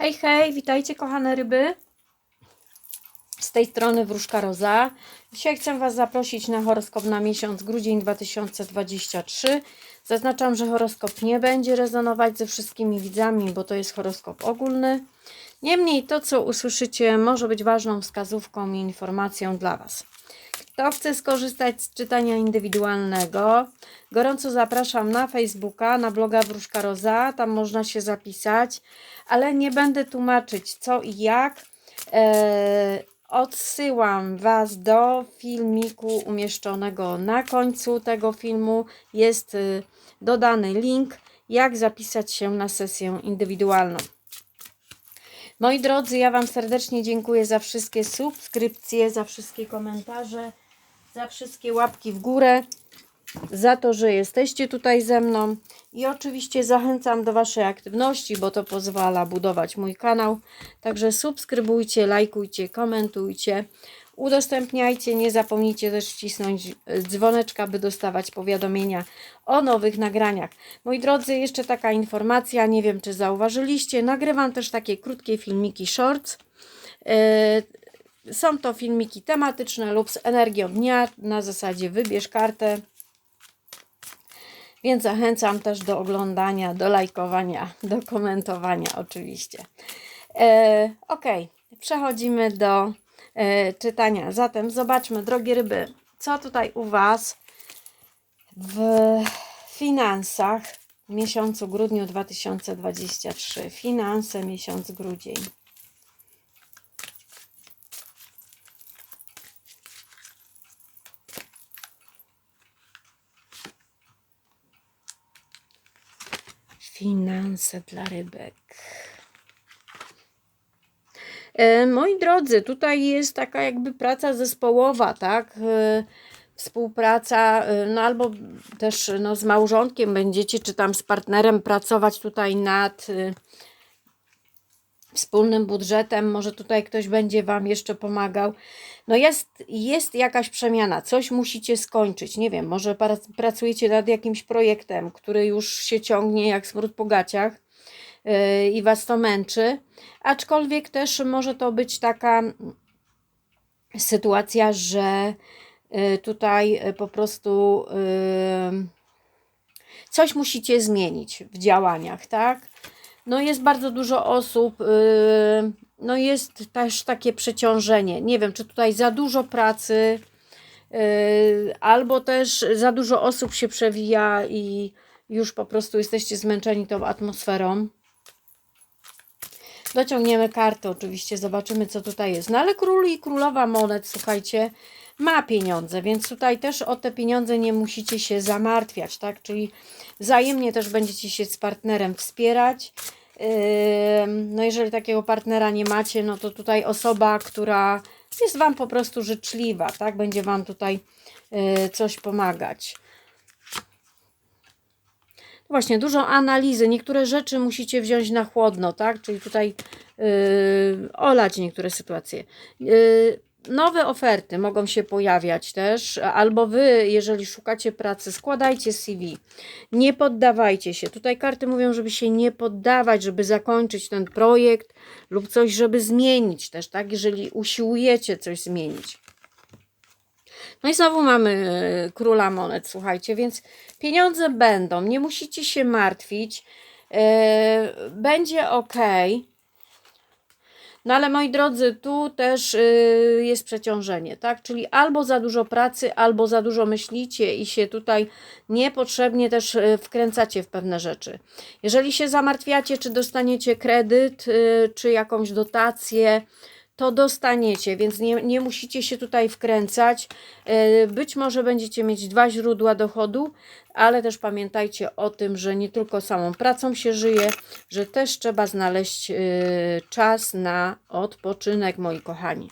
Hej, hej, witajcie kochane ryby. Z tej strony Wróżka Roza. Dzisiaj chcę Was zaprosić na horoskop na miesiąc grudzień 2023. Zaznaczam, że horoskop nie będzie rezonować ze wszystkimi widzami, bo to jest horoskop ogólny. Niemniej to, co usłyszycie, może być ważną wskazówką i informacją dla Was. Kto chce skorzystać z czytania indywidualnego, gorąco zapraszam na Facebooka, na bloga Wróżka Roza, tam można się zapisać, ale nie będę tłumaczyć co i jak. E, odsyłam Was do filmiku umieszczonego na końcu tego filmu. Jest y, dodany link, jak zapisać się na sesję indywidualną. Moi drodzy, ja Wam serdecznie dziękuję za wszystkie subskrypcje, za wszystkie komentarze, za wszystkie łapki w górę, za to, że jesteście tutaj ze mną i oczywiście zachęcam do Waszej aktywności, bo to pozwala budować mój kanał. Także subskrybujcie, lajkujcie, komentujcie, udostępniajcie. Nie zapomnijcie też wcisnąć e, dzwoneczka, by dostawać powiadomienia o nowych nagraniach. Moi drodzy, jeszcze taka informacja, nie wiem czy zauważyliście, nagrywam też takie krótkie filmiki shorts. E, Są to filmiki tematyczne lub z energią dnia, na zasadzie wybierz kartę. Więc zachęcam też do oglądania, do lajkowania, do komentowania oczywiście. E, ok, przechodzimy do czytania. Zatem zobaczmy, drogie ryby, co tutaj u Was w finansach w miesiącu grudniu 2023. Finanse miesiąc grudzień. Finanse dla rybek. E, Moi drodzy, tutaj jest taka jakby praca zespołowa, tak? E, Współpraca, e, no albo też no, z małżonkiem będziecie, czy tam z partnerem pracować tutaj nad wspólnym budżetem. Może tutaj ktoś będzie Wam jeszcze pomagał. No jest, jest jakaś przemiana, coś musicie skończyć. Nie wiem, może prac- pracujecie nad jakimś projektem, który już się ciągnie jak smród po gaciach i Was to męczy. Aczkolwiek też może to być taka sytuacja, że yy, tutaj yy, po prostu yy, coś musicie zmienić w działaniach, tak? No jest bardzo dużo osób, no jest też takie przeciążenie. Nie wiem, czy tutaj za dużo pracy, albo też za dużo osób się przewija i już po prostu jesteście zmęczeni tą atmosferą. Dociągniemy kartę oczywiście, zobaczymy co tutaj jest. No ale król i królowa monet, słuchajcie, ma pieniądze, więc tutaj też o te pieniądze nie musicie się zamartwiać, tak? Czyli wzajemnie też będziecie się z partnerem wspierać. No jeżeli takiego partnera nie macie, no to tutaj osoba, która jest Wam po prostu życzliwa, tak? Będzie Wam tutaj y, coś pomagać. Właśnie, dużo analizy. Niektóre rzeczy musicie wziąć na chłodno, tak? Czyli tutaj yy, olać niektóre sytuacje. Yy, nowe oferty mogą się pojawiać też, albo wy, jeżeli szukacie pracy, składajcie CV. Nie poddawajcie się. Tutaj karty mówią, żeby się nie poddawać, żeby zakończyć ten projekt lub coś, żeby zmienić też, tak? Jeżeli usiłujecie coś zmienić. No i znowu mamy e, króla monet, słuchajcie, więc pieniądze będą, nie musicie się martwić, e, będzie ok. No ale moi drodzy, tu też e, jest przeciążenie, tak? Czyli albo za dużo pracy, albo za dużo myślicie i się tutaj niepotrzebnie też wkręcacie w pewne rzeczy. Jeżeli się zamartwiacie, czy dostaniecie kredyt, czy jakąś dotację, to dostaniecie, więc nie, nie musicie się tutaj wkręcać. E, Być może będziecie mieć dwa źródła dochodu, ale też pamiętajcie o tym, że nie tylko samą pracą się żyje, że też trzeba znaleźć e, czas na odpoczynek, moi kochani.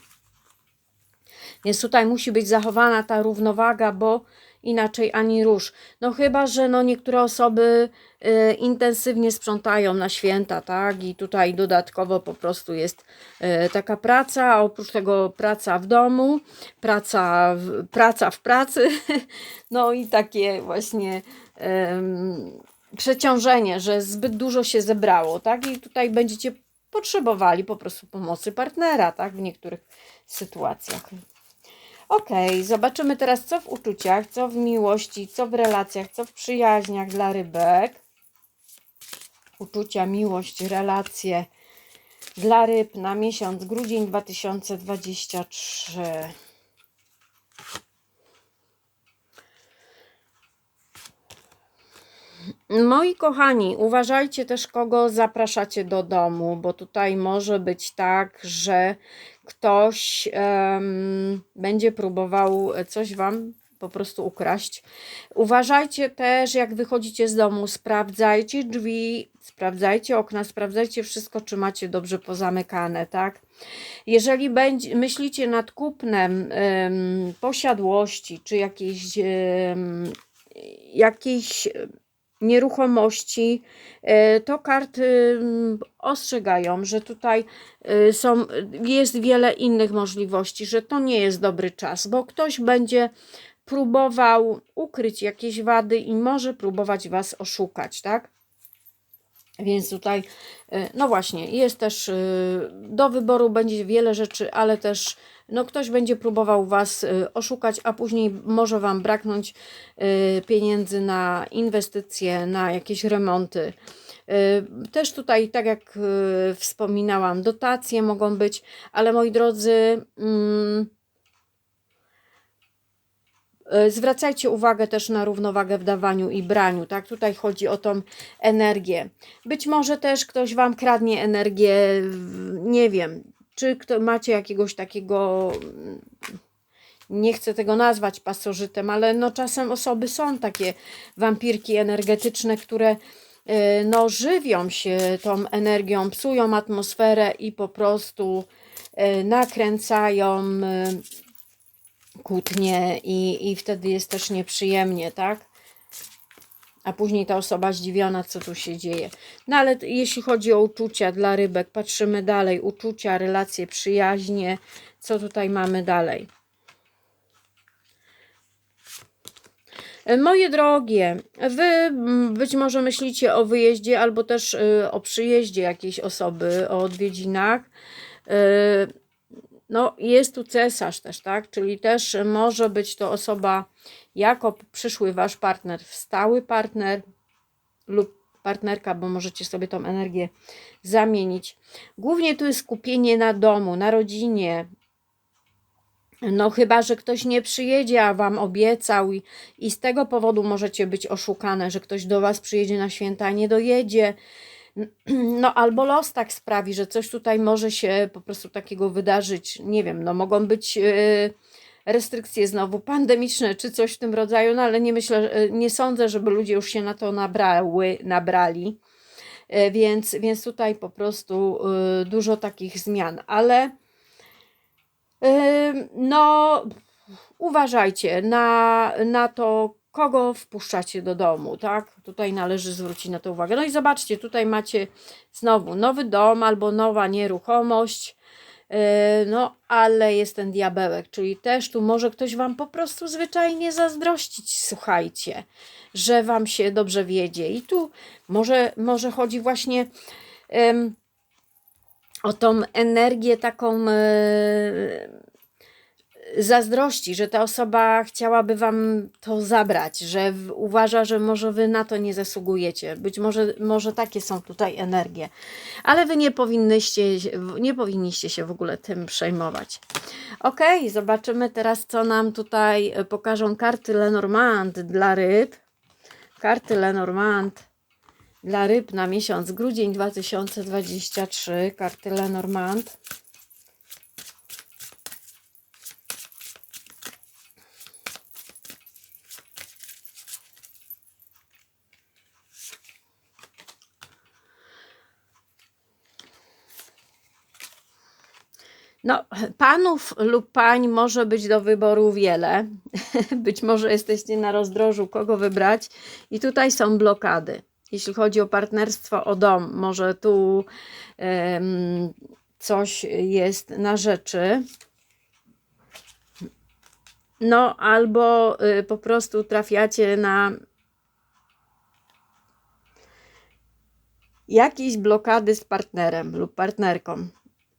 Więc tutaj musi być zachowana ta równowaga, bo inaczej ani rusz. No chyba, że no niektóre osoby y, intensywnie sprzątają na święta, tak? I tutaj dodatkowo po prostu jest y, taka praca, a oprócz tego praca w domu, praca w, praca w pracy, no i takie właśnie ym, przeciążenie, że zbyt dużo się zebrało, tak? I tutaj będziecie potrzebowali po prostu pomocy partnera, tak? W niektórych sytuacjach. Ok, zobaczymy teraz, co w uczuciach, co w miłości, co w relacjach, co w przyjaźniach dla rybek. Uczucia, miłość, relacje dla ryb na miesiąc grudzień 2023. Moi kochani, uważajcie też, kogo zapraszacie do domu, bo tutaj może być tak, że ktoś em, będzie próbował coś Wam po prostu ukraść. Uważajcie też, jak wychodzicie z domu, sprawdzajcie drzwi, sprawdzajcie okna, sprawdzajcie wszystko, czy macie dobrze pozamykane, tak? Jeżeli będzie, myślicie nad kupnem em, posiadłości, czy jakiejś, em, jakiejś nieruchomości, e, to karty mm, ostrzegają, że tutaj e, są, jest wiele innych możliwości, że to nie jest dobry czas, bo ktoś będzie próbował ukryć jakieś wady i może próbować Was oszukać, tak? Więc tutaj, e, no właśnie, jest też do wyboru będzie wiele rzeczy, ale też no ktoś będzie próbował Was y, oszukać, a później może Wam braknąć y, pieniędzy na inwestycje, na jakieś remonty. Y, też tutaj, tak jak wspominałam, dotacje mogą być, ale moi drodzy, mm, Zwracajcie uwagę też na równowagę w dawaniu i braniu, tak? Tutaj chodzi o tą energię. Być może też ktoś Wam kradnie energię, nie wiem, czy kto, macie jakiegoś takiego, nie chcę tego nazwać pasożytem, ale no czasem osoby są takie wampirki energetyczne, które e, no, żywią się tą energią, psują atmosferę i po prostu e, nakręcają e, kłótnie i, i wtedy jest też nieprzyjemnie, tak? A później ta osoba zdziwiona, co tu się dzieje. No ale jeśli chodzi o uczucia dla rybek, patrzymy dalej. Uczucia, relacje, przyjaźnie. Co tutaj mamy dalej? Moje drogie, wy być może myślicie o wyjeździe albo też y, o przyjeździe jakiejś osoby, o odwiedzinach. No, jest tu cesarz też, tak? Czyli też może być to osoba jako przyszły wasz partner, stały partner lub partnerka, bo możecie sobie tą energię zamienić. Głównie tu jest skupienie na domu, na rodzinie. No, chyba, że ktoś nie przyjedzie, a wam obiecał, i, i z tego powodu możecie być oszukane, że ktoś do was przyjedzie na święta, a nie dojedzie. No, albo los tak sprawi, że coś tutaj może się po prostu takiego wydarzyć. Nie wiem, no, mogą być. Yy, restrykcje znowu pandemiczne czy coś w tym rodzaju, no ale nie myślę, e, nie sądzę, żeby ludzie już się na to nabrały, nabrali. E, więc, więc tutaj po prostu dużo takich zmian, ale no uważajcie na, na to, kogo wpuszczacie do domu, tak? Tutaj należy zwrócić na to uwagę. No i zobaczcie, tutaj macie znowu nowy dom albo nowa nieruchomość, E, no, ale jest ten diabełek, czyli też tu może ktoś Wam po prostu zwyczajnie zazdrościć, słuchajcie, że Wam się dobrze wiedzie. I tu może, może chodzi właśnie um, o tą energię taką zazdrości, że ta osoba chciałaby wam to zabrać, że uważa, że może wy na to nie zasługujecie. Być może, może takie są tutaj energie, ale wy nie powinnyście, nie powinniście się w ogóle tym przejmować. Ok, zobaczymy teraz, co nam tutaj pokażą karty Lenormand dla ryb. Karty Lenormand dla ryb na miesiąc grudzień 2023. Karty Lenormand. No, panów lub pań może być do wyboru wiele. być może jesteście na rozdrożu, kogo wybrać. I tutaj są blokady. Jeśli chodzi o partnerstwo, o dom, może tu um, coś jest na rzeczy. No, albo y, po prostu trafiacie na jakieś blokady z partnerem lub partnerką.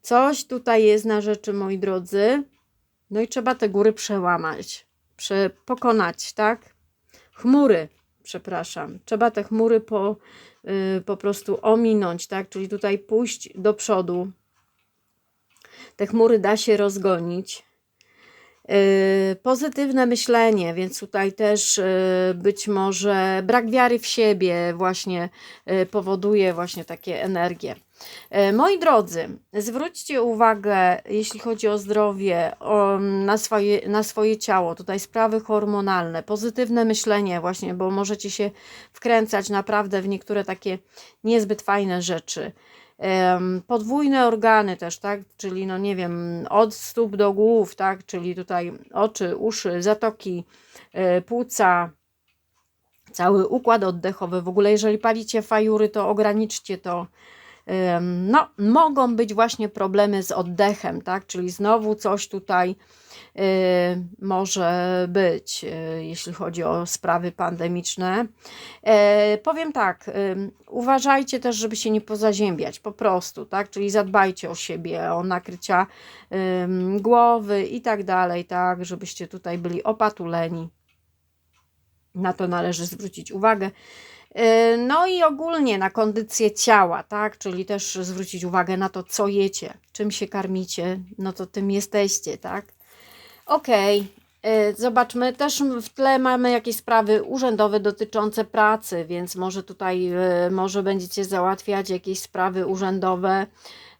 Coś tutaj jest na rzeczy, moi drodzy. No i trzeba te góry przełamać, prze, pokonać, tak? Chmury, przepraszam. Trzeba te chmury po, y, po prostu ominąć, tak? Czyli tutaj pójść do przodu. Te chmury da się rozgonić. Y, Pozytywne myślenie, więc tutaj też y, być może brak wiary w siebie właśnie y, powoduje właśnie takie energie. Y, Moi drodzy, zwróćcie uwagę, jeśli chodzi o zdrowie, o, na, swoje, na swoje ciało, tutaj sprawy hormonalne, pozytywne myślenie, właśnie, bo możecie się wkręcać naprawdę w niektóre takie niezbyt fajne rzeczy. Podwójne organy też, tak? Czyli, no nie wiem, od stóp do głów, tak? Czyli tutaj oczy, uszy, zatoki, y, płuca, cały układ oddechowy. W ogóle, jeżeli palicie fajury, to ograniczcie to. No, mogą być właśnie problemy z oddechem, tak? Czyli znowu coś tutaj y, może być, y, jeśli chodzi o sprawy pandemiczne. E, powiem tak, uważajcie też, żeby się nie pozaziębiać, po prostu, tak? Czyli zadbajcie o siebie, o nakrycia głowy i tak dalej, tak? Żebyście tutaj byli opatuleni. Na to należy zwrócić uwagę. Yy, No i ogólnie na kondycję ciała, tak? Czyli też zwrócić uwagę na to, co jecie, czym się karmicie, no to tym jesteście, tak? Okej, yy, zobaczmy, też w tle mamy jakieś sprawy urzędowe dotyczące pracy, więc może tutaj, yy, może będziecie załatwiać jakieś sprawy urzędowe,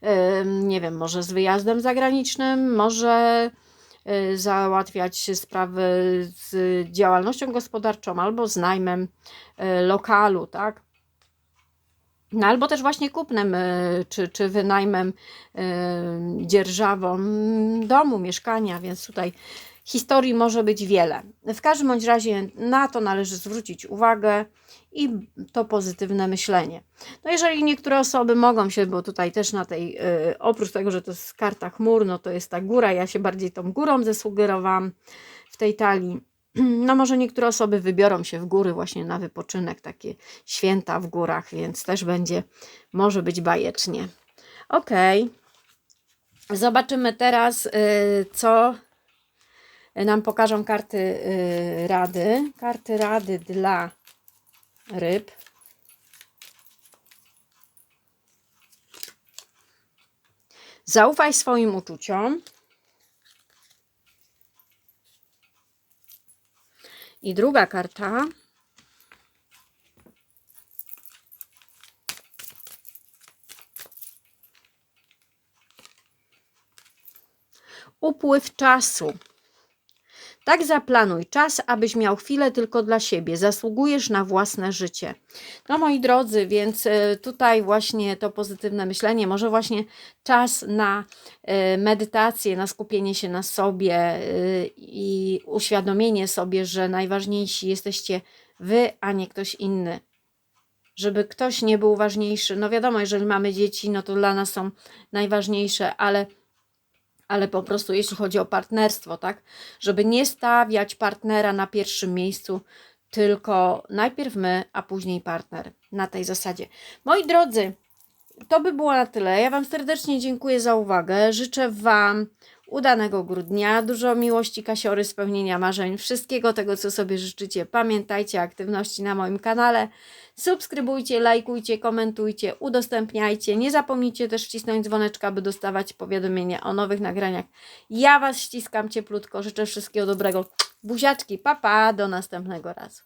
yy, nie wiem, może z wyjazdem zagranicznym, może y, załatwiać sprawy z działalnością gospodarczą albo z najmem y, lokalu, tak? No, albo też właśnie kupnem y, czy, czy wynajmem, y, dzierżawą domu, mieszkania, więc tutaj historii może być wiele. W każdym bądź razie na to należy zwrócić uwagę i to pozytywne myślenie. No jeżeli niektóre osoby mogą się, bo tutaj też na tej, y, oprócz tego, że to jest karta chmur, no to jest ta góra, ja się bardziej tą górą zasugerowałam w tej talii. No może niektóre osoby wybiorą się w góry właśnie na wypoczynek, takie święta w górach, więc też będzie, może być bajecznie. Okej. Zobaczymy teraz, y, co nam pokażą karty y, rady. Karty rady dla ryb. Zaufaj swoim uczuciom. I druga karta. Upływ czasu. Tak zaplanuj czas, abyś miał chwilę tylko dla siebie. Zasługujesz na własne życie. No moi drodzy, więc e, tutaj właśnie to pozytywne myślenie, może właśnie czas na e, medytację, na skupienie się na sobie e, i uświadomienie sobie, że najważniejsi jesteście wy, a nie ktoś inny. Żeby ktoś nie był ważniejszy. No wiadomo, jeżeli mamy dzieci, no to dla nas są najważniejsze, ale ale po prostu jeśli chodzi o partnerstwo, tak, żeby nie stawiać partnera na pierwszym miejscu, tylko najpierw my, a później partner. Na tej zasadzie. Moi drodzy, to by było na tyle. Ja Wam serdecznie dziękuję za uwagę. Życzę Wam udanego grudnia, dużo miłości, kasiory, spełnienia marzeń, wszystkiego tego, co sobie życzycie. Pamiętajcie aktywności na moim kanale. Subskrybujcie, lajkujcie, komentujcie, udostępniajcie. Nie zapomnijcie też wcisnąć dzwoneczka, by dostawać powiadomienia o nowych nagraniach. Ja Was ściskam cieplutko. Życzę wszystkiego dobrego. Buziaczki, papa, pa, do następnego razu.